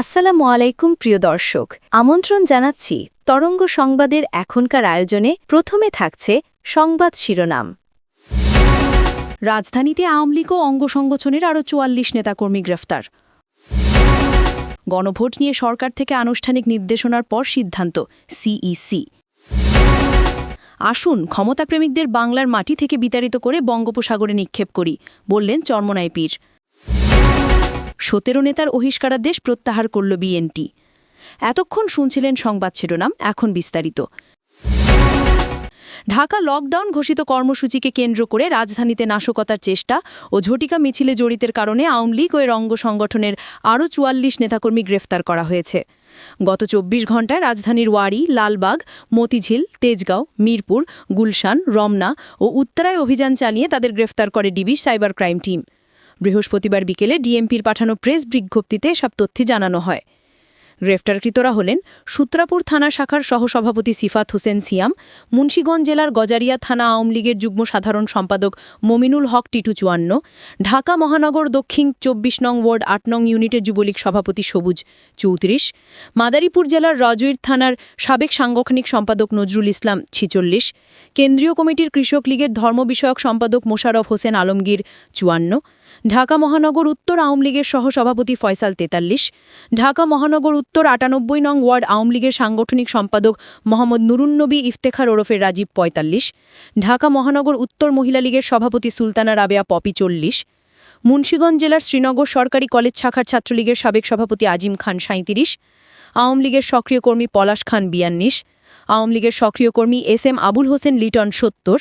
আসসালামু আলাইকুম, প্রিয় দর্শক। আমন্ত্রণ জানাচ্ছি তরঙ্গ সংবাদের এখনকার আয়োজনে প্রথমে থাকছে সংবাদ শিরোনাম। রাজধানীতে আওয়ামী লীগ ও অঙ্গ সংগঠনের আরও চুয়াল্লিশ নেতাকর্মী গ্রেফতার। গণভোট নিয়ে সরকার থেকে আনুষ্ঠানিক নির্দেশনার পর সিদ্ধান্ত, সিইসি। আসুন, ক্ষমতাপ্রেমিকদের বাংলার মাটি থেকে বিতাড়িত করে বঙ্গোপসাগরে নিক্ষেপ করি, বললেন চর্মনায় পীর। সতেরো নেতার অহিষ্কারাদেশ প্রত্যাহার করল বিএনটি এতক্ষণ শুনছিলেন সংবাদ শিরোনাম, এখন বিস্তারিত। ঢাকা লকডাউন ঘোষিত কর্মসূচিকে কেন্দ্র করে রাজধানীতে নাশকতার চেষ্টা ও ঝটিকা মিছিলে জড়িতের কারণে আওয়ামী লীগ ও এর অঙ্গ সংগঠনের আরও চুয়াল্লিশ নেতাকর্মী গ্রেফতার করা হয়েছে। গত চব্বিশ ঘণ্টায় রাজধানীর ওয়ারি, লালবাগ, মতিঝিল, তেজগাঁও, মিরপুর, গুলশান, রমনা ও উত্তরায় অভিযান চালিয়ে তাদের গ্রেফতার করে ডিবি সাইবার ক্রাইম টিম। বৃহস্পতিবার বিকেলে ডিএমপির পাঠানো প্রেস বিজ্ঞপ্তিতে এসব তথ্য জানানো হয়। গ্রেফতারকৃতরা হলেন সূত্রাপুর থানা শাখার সহসভাপতি সিফাত হোসেন সিয়াম, মুন্সীগঞ্জ জেলার গজারিয়া থানা আওয়ামী লীগের যুগ্ম সাধারণ সম্পাদক মমিনুল হক টিটু চুয়ান্ন, ঢাকা মহানগর দক্ষিণ চব্বিশ নং ওয়ার্ড আট নং ইউনিটের যুবলীগ সভাপতি সবুজ চৌত্রিশ, মাদারীপুর জেলার রজৈর থানার সাবেক সাংগঠনিক সম্পাদক নজরুল ইসলাম ছিচল্লিশ, কেন্দ্রীয় কমিটির কৃষক লীগের ধর্ম বিষয়ক সম্পাদক মোশারফ হোসেন আলমগীর চুয়ান্ন ঢাকা মহানগর উত্তর আওয়ামী লীগের সহসভাপতি ফয়সাল তেতাল্লিশ, ঢাকা মহানগর উত্তর আটানব্বই নং ওয়ার্ড আওয়ামী লীগের সাংগঠনিক সম্পাদক মোহাম্মদ নুরুন্নবী ইফতেখার ওরফের রাজীব পঁয়তাল্লিশ, ঢাকা মহানগর উত্তর মহিলা লীগের সভাপতি সুলতানা রাবেয়া পপি চল্লিশ, মুন্সীগঞ্জ জেলার শ্রীনগর সরকারি কলেজ শাখার ছাত্রলীগের সাবেক সভাপতি আজিম খান সাঁত্রিশ আওয়ামী লীগের সক্রিয় কর্মী পলাশ খান বিয়ান্নিশ আওয়ামী লীগের সক্রিয় কর্মী এস এম আবুল হোসেন লিটন সত্তর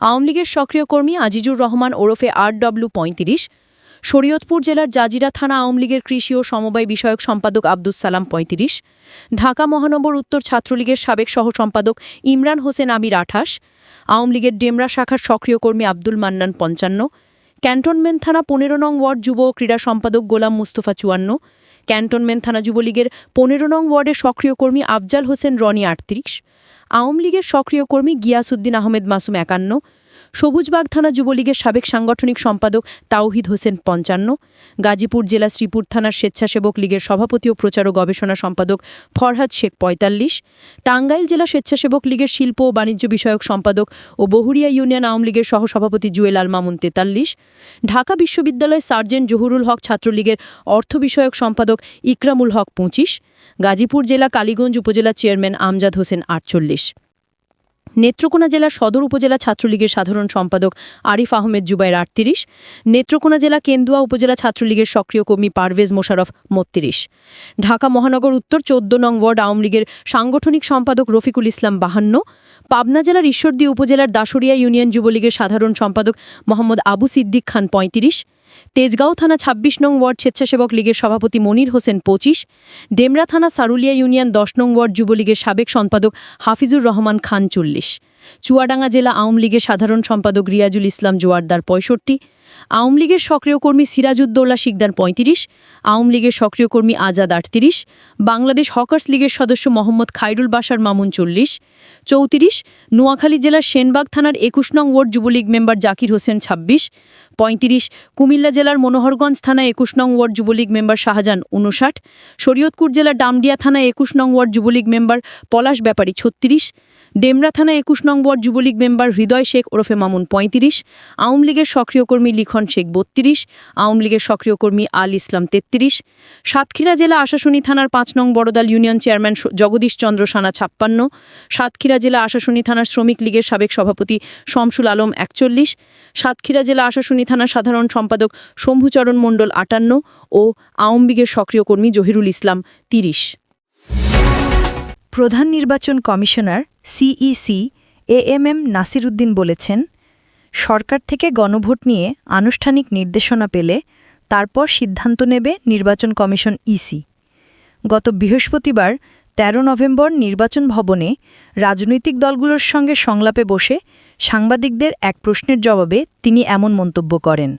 আওয়ামী লীগের সক্রিয় কর্মী আজিজুর রহমান ওরফে আর ডব্লিউ পঁয়ত্রিশ, শরীয়তপুর জেলার জাজিরা থানা আওয়ামী লীগের কৃষি ও সমবায় বিষয়ক সম্পাদক আব্দুস সালাম পঁয়ত্রিশ, ঢাকা মহানগর উত্তর ছাত্রলীগের সাবেক সহ সম্পাদক ইমরান হোসেন আমির আঠাশ, আওয়ামী লীগের ডেমরা শাখার সক্রিয় কর্মী আব্দুল মান্নান পঞ্চান্ন ক্যান্টনমেন্ট থানা পনেরো নং ওয়ার্ড যুব ক্রীড়া সম্পাদক গোলাম মুস্তফা চুয়ান্ন। ক্যান্টনমেন্ট থানা যুবলীগের পনেরো নং ওয়ার্ডের সক্রিয় কর্মী আফজাল হোসেন রনি আটত্রিশ। আওয়ামী লীগের সক্রিয় কর্মী গিয়াসুদ্দিন আহমেদ মাসুম একান্ন। সবুজবাগ থানা যুবলীগের সাবেক সাংগঠনিক সম্পাদক তাওহিদ হোসেন পঞ্চান্ন, গাজীপুর জেলা শ্রীপুর থানার স্বেচ্ছাসেবক লীগের সভাপতি ও প্রচার ও গবেষণা সম্পাদক ফরহাদ শেখ পঁয়তাল্লিশ, টাঙ্গাইল জেলা স্বেচ্ছাসেবক লীগের শিল্প ও বাণিজ্য বিষয়ক সম্পাদক ও বহুরিয়া ইউনিয়ন আওয়ামী লীগের সহসভাপতি জুয়েল আল মামুন তেতাল্লিশ, ঢাকা বিশ্ববিদ্যালয় সার্জেন্ট জহুরুল হক ছাত্রলীগের অর্থ বিষয়ক সম্পাদক ইকরামুল হক পঁচিশ, গাজীপুর জেলা কালীগঞ্জ উপজেলা চেয়ারম্যান আমজাদ হোসেন আটচল্লিশ। নেত্রকোনা জেলা সদর উপজেলা ছাত্রলীগের সাধারণ সম্পাদক আরিফ আহমেদ জুবাইর আটত্রিশ, নেত্রকোনা জেলা কেন্দুয়া উপজেলা ছাত্রলীগের সক্রিয় কর্মী পারভেজ মোশারফ মত্তিরিশ ঢাকা মহানগর উত্তর চোদ্দ নং ওয়ার্ড আওয়ামী লীগের সাংগঠনিক সম্পাদক রফিকুল ইসলাম বাহান্ন, পাবনা জেলার ঈশ্বরদী উপজেলার দাসুরিয়া ইউনিয়ন যুবলীগের সাধারণ সম্পাদক মোহাম্মদ আবু সিদ্দিক খান পঁয়ত্রিশ তেজগাঁও থানা ২৬ নং ওয়ার্ড স্বেচ্ছাসেবক লীগের সভাপতি মনির হোসেন পঁচিশ, ডেমরা থানা সারুলিয়া ইউনিয়ন দশ নং ওয়ার্ড যুবলীগের সাবেক সম্পাদক হাফিজুর রহমান খান চল্লিশ। চুয়াডাঙ্গা জেলা আওয়ামী লীগের সাধারণ সম্পাদক রিয়াজুল ইসলাম জোয়ারদার পঁয়ষট্টি, আওয়ামী লীগের সক্রিয় কর্মী সিরাজউদ্দৌলা শিকদার পঁয়ত্রিশ, আওয়ামী লীগের সক্রিয় কর্মী আজাদ আটত্রিশ, বাংলাদেশ হকার্স লীগের সদস্য মোহাম্মদ খাইরুল বাসার মামুন চল্লিশ, চৌত্রিশ, নোয়াখালী জেলার সেনবাগ থানার একুশ নং ওয়ার্ড যুবলীগ মেম্বার জাকির হোসেন ছাব্বিশ, পঁয়ত্রিশ, কুমিল্লা জেলার মনোহরগঞ্জ থানা একুশ নং ওয়ার্ড যুবলীগ মেম্বার শাহজাহান উনষাট শরীয়তপুর জেলার ডামডিয়া থানা একুশ নং ওয়ার্ড যুবলীগ মেম্বার পলাশ ব্যাপারী ছত্রিশ, ডেমরা থানা একুশ নং ওয়ার্ড যুবলীগ মেম্বার হৃদয় শেখ ওরফে মামুন পঁয়ত্রিশ, আওয়ামী লীগের সক্রিয় কর্মী লিখন শেখ বত্রিশ, আওয়ামী লীগের সক্রিয় কর্মী আল ইসলাম তেত্রিশ, সাতক্ষীরা জেলা আশাশুনি থানার পাঁচ নং বড়দাল ইউনিয়ন চেয়ারম্যান জগদীশ চন্দ্র সানা ছাপ্পান্ন, সাতক্ষীরা জেলা আশাশুনি থানার শ্রমিক লীগের সাবেক সভাপতি শমসুল আলম একচল্লিশ, সাতক্ষীরা জেলা আশাশুনি থানার সাধারণ সম্পাদক শম্ভুচরণ মণ্ডল আটান্ন ও আওয়ামী লীগের সক্রিয় কর্মী জহিরুল ইসলাম তিরিশ। প্রধান নির্বাচন commissioner CEC A M M Nasiruddin বলেছেন, সরকার থেকে গণভোট নিয়ে আনুষ্ঠানিক নির্দেশনা পেলে তারপর সিদ্ধান্ত নেবে নির্বাচন কমিশন ইসি। গত বৃহস্পতিবার ১৩ নভেম্বর নির্বাচন ভবনে রাজনৈতিক দলগুলোর সঙ্গে সংলাপে বসে সাংবাদিকদের এক প্রশ্নের জবাবে তিনি এমন মন্তব্য করেন।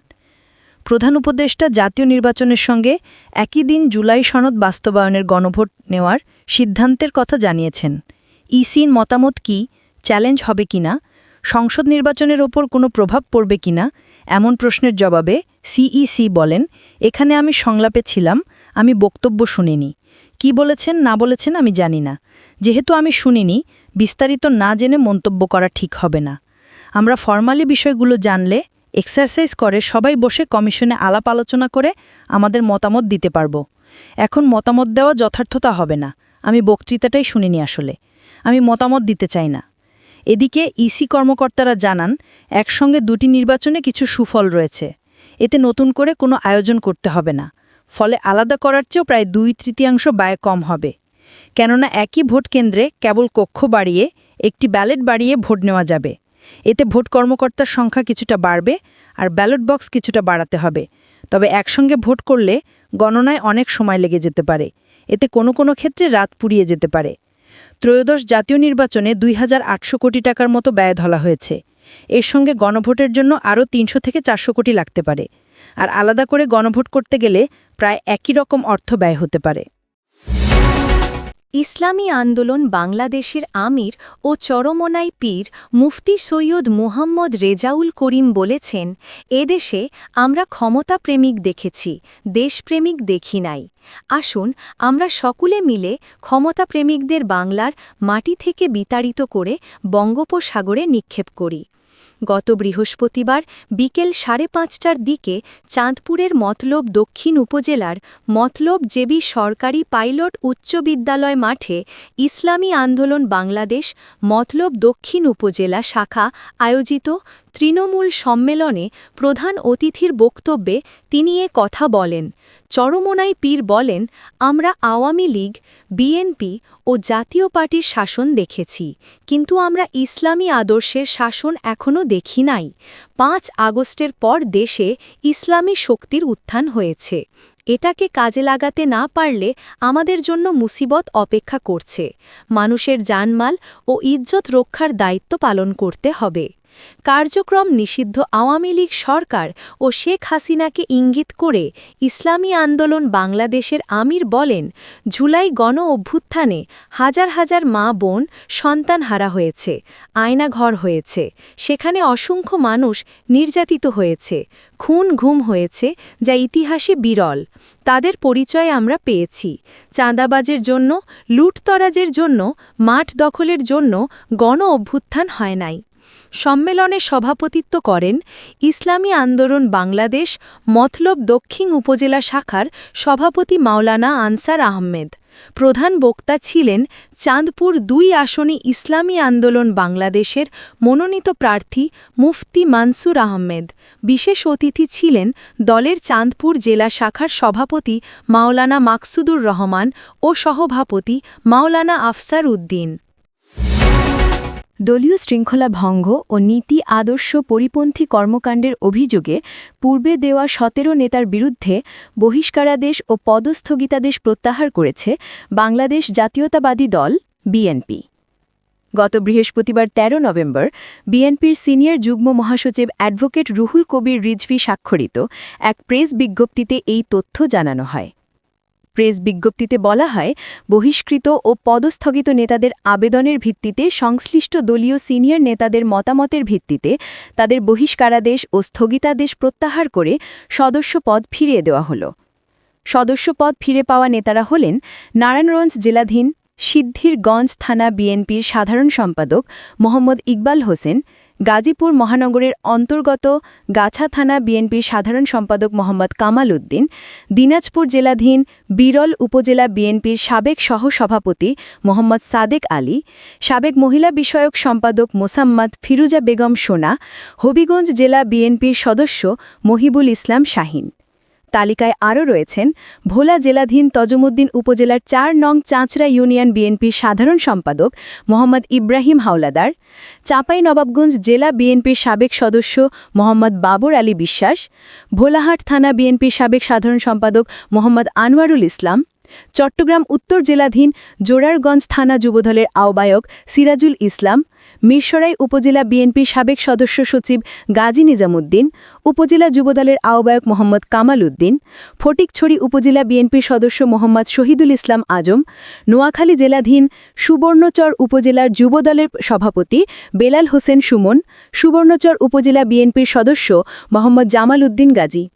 প্রধান উপদেষ্টা জাতীয় নির্বাচনের সঙ্গে একই দিন জুলাই সনদ বাস্তবায়নের গণভোট নেওয়ার সিদ্ধান্তের কথা জানিয়েছেন। ইসির মতামত কি? চ্যালেঞ্জ হবে কিনা সংসদ নির্বাচনের ওপর কোনো প্রভাব পড়বে কিনা এমন প্রশ্নের জবাবে সিইসি বলেন, এখানে আমি সংলাপে ছিলাম, আমি বক্তব্য শুনিনি। কি বলেছেন, না বলেছেন আমি জানি না। যেহেতু আমি শুনিনি, বিস্তারিত না জেনে মন্তব্য করা ঠিক হবে না। আমরা ফরমালি বিষয়গুলো জানলে, এক্সারসাইজ করে সবাই বসে কমিশনে আলাপ আলোচনা করে আমাদের মতামত দিতে পারব। এখন মতামত দেওয়া যথার্থতা হবে না। আমি বক্তৃতাটাই শুনিনি আসলে। আমি মতামত দিতে চাই না। এদিকে ইসি কর্মকর্তারা জানান, একসঙ্গে দুটি নির্বাচনে কিছু সুফল রয়েছে। এতে নতুন করে কোনো আয়োজন করতে হবে না। ফলে আলাদা করার চেয়েও প্রায় দুই তৃতীয়াংশ ব্যয় কম হবে। কেননা একই ভোট কেন্দ্রে কেবল কক্ষ বাড়িয়ে, একটি ব্যালট বাড়িয়ে ভোট নেওয়া যাবে। এতে ভোট কর্মকর্তার সংখ্যা কিছুটা বাড়বে আর ব্যালট বক্স কিছুটা বাড়াতে হবে। তবে একসঙ্গে ভোট করলে গণনায় অনেক সময় লেগে যেতে পারে। এতে কোনো কোনো ক্ষেত্রে রাত পুড়িয়ে যেতে পারে। ত্রয়োদশ জাতীয় নির্বাচনে দুই হাজার আটশো কোটি টাকার মতো ব্যয় ধলা হয়েছে। এর সঙ্গে গণভোটের জন্য আরও তিনশো থেকে চারশো কোটি লাগতে পারে। আর আলাদা করে গণভোট করতে গেলে প্রায় একই রকম অর্থ ব্যয় হতে পারে। ইসলামী আন্দোলন বাংলাদেশের আমির ও চরমনাই পীর মুফতি সৈয়দ মুহাম্মদ রেজাউল করিম বলেছেন, এদেশে আমরা ক্ষমতাপ্রেমিক দেখেছি, দেশপ্রেমিক দেখি নাই। আসুন, আমরা সকলে মিলে ক্ষমতাপ্রেমিকদের বাংলার মাটি থেকে বিতাড়িত করে বঙ্গোপসাগরে নিক্ষেপ করি। গত বৃহস্পতিবার বিকেল সাড়ে পাঁচটার দিকে চাঁদপুরের মতলব দক্ষিণ উপজেলার মতলব জেবি সরকারি পাইলট উচ্চ বিদ্যালয় মাঠে ইসলামী আন্দোলন বাংলাদেশ মতলব দক্ষিণ উপজেলা শাখা আয়োজিত তৃণমূল সম্মেলনে প্রধান অতিথির বক্তব্যে তিনি এ কথা বলেন। চরমোনাই পীর বলেন, আমরা আওয়ামী লীগ, বিএনপি ও জাতীয় পার্টির শাসন দেখেছি, কিন্তু আমরা ইসলামী আদর্শের শাসন এখনও দেখি নাই। পাঁচ আগস্টের পর দেশে ইসলামী শক্তির উত্থান হয়েছে। এটাকে কাজে লাগাতে না পারলে আমাদের জন্য মুসিবত অপেক্ষা করছে। মানুষের জানমাল ও ইজ্জত রক্ষার দায়িত্ব পালন করতে হবে। কার্যক্রম নিষিদ্ধ আওয়ামী লীগ সরকার ও শেখ হাসিনাকে ইঙ্গিত করে ইসলামী আন্দোলন বাংলাদেশের আমির বলেন, জুলাই গণ অভ্যুত্থানে হাজার হাজার মা বোন সন্তান হারা হয়েছে, আয়নাঘর হয়েছে, সেখানে অসংখ্য মানুষ নির্যাতিত হয়েছে, খুন ঘুম হয়েছে যা ইতিহাসে বিরল। তাদের পরিচয় আমরা পেয়েছি, চাঁদাবাজের জন্য, লুটতরাজের জন্য, মাঠ দখলের জন্য গণ অভ্যুত্থান হয় নাই। সম্মেলনে সভাপতিত্ব করেন ইসলামী আন্দোলন বাংলাদেশ মতলব দক্ষিণ উপজেলা শাখার সভাপতি মাওলানা আনসার আহমেদ। প্রধান বক্তা ছিলেন চাঁদপুর দুই আসনে ইসলামী আন্দোলন বাংলাদেশের মনোনীত প্রার্থী মুফতি মানসুর আহমেদ। বিশেষ অতিথি ছিলেন দলের চাঁদপুর জেলা শাখার সভাপতি মাওলানা মাকসুদুর রহমান ও সহভাপতি মাওলানা আফসার উদ্দিন। দলীয় শৃঙ্খলা ভঙ্গ ও নীতি আদর্শ পরিপন্থী কর্মকাণ্ডের অভিযোগে পূর্বে দেওয়া সতেরো নেতার বিরুদ্ধে বহিষ্কারাদেশ ও পদস্থগিতাদেশ প্রত্যাহার করেছে বাংলাদেশ জাতীয়তাবাদী দল, বিএনপি। গত বৃহস্পতিবার ১৩ নভেম্বর বিএনপির সিনিয়র যুগ্ম মহাসচিব অ্যাডভোকেট রুহুল কবির রিজভি স্বাক্ষরিত এক প্রেস বিজ্ঞপ্তিতে এই তথ্য জানানো হয়। প্রেস বিজ্ঞপ্তিতে বলা হয়, বহিষ্কৃত ও পদস্থগিত নেতাদের আবেদনের ভিত্তিতে সংশ্লিষ্ট দলীয় সিনিয়র নেতাদের মতামতের ভিত্তিতে তাদের বহিষ্কারাদেশ ও স্থগিতাদেশ প্রত্যাহার করে সদস্যপদ ফিরিয়ে দেওয়া হল। সদস্যপদ ফিরে পাওয়া নেতারা হলেন নারায়ণগঞ্জ জেলাধীন সিদ্ধিরগঞ্জ থানা বিএনপির সাধারণ সম্পাদক মোহাম্মদ ইকবাল হোসেন গাজীপুর মহানগরের অন্তর্গত গাছা থানা বিএনপির সাধারণ সম্পাদক মোহাম্মদ কামাল উদ্দিন, দিনাজপুর জেলাধীন বিরল উপজেলা বিএনপির সাবেক সহসভাপতি মোহাম্মদ সাদেক আলী, সাবেক মহিলা বিষয়ক সম্পাদক মোসাম্মদ ফিরুজা বেগম সোনা, হবিগঞ্জ জেলা বিএনপির সদস্য মহিবুল ইসলাম শাহিন। তালিকায় আরও রয়েছেন ভোলা জেলাধীন তজমুদ্দিন উপজেলার চার নং চাঁচড়া ইউনিয়ন বিএনপির সাধারণ সম্পাদক মোহাম্মদ ইব্রাহিম হাওলাদার, চাঁপাই নবাবগঞ্জ জেলা বিএনপির সাবেক সদস্য মোহাম্মদ বাবর আলী বিশ্বাস, ভোলাহাট থানা বিএনপির সাবেক সাধারণ সম্পাদক মোহাম্মদ আনোয়ারুল ইসলাম, চট্টগ্রাম উত্তর জেলাধীন জোরারগঞ্জ থানা যুবদলের আহ্বায়ক সিরাজুল ইসলাম মিরসরাই উপজেলা বিএনপির সাবেক সদস্য সচিব গাজী নিজামুদ্দিন, উপজেলা যুবদলের আহ্বায়ক মোহাম্মদ কামাল উদ্দিন, ফটিকছড়ি উপজেলা বিএনপির সদস্য মোহাম্মদ শহীদুল ইসলাম আজম, নোয়াখালী জেলাধীন সুবর্ণচর উপজেলার যুবদলের সভাপতি বেলাল হোসেন সুমন, সুবর্ণচর উপজেলা বিএনপির সদস্য মোহাম্মদ জামাল উদ্দিন গাজী।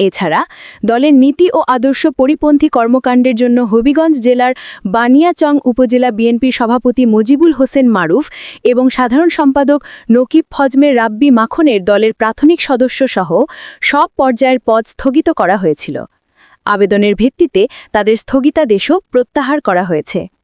এছাড়া দলের নীতি ও আদর্শ পরিপন্থী কর্মকাণ্ডের জন্য হবিগঞ্জ জেলার বানিয়াচং উপজেলা বিএনপির সভাপতি মুজিবুল হোসেন মারুফ এবং সাধারণ সম্পাদক নকিব ফজমের রাব্বি মাখনের দলের প্রাথমিক সদস্য সহ সব পর্যায়ের পদ স্থগিত করা হয়েছিল। আবেদনের ভিত্তিতে তাদের স্থগিতাদেশও প্রত্যাহার করা হয়েছে।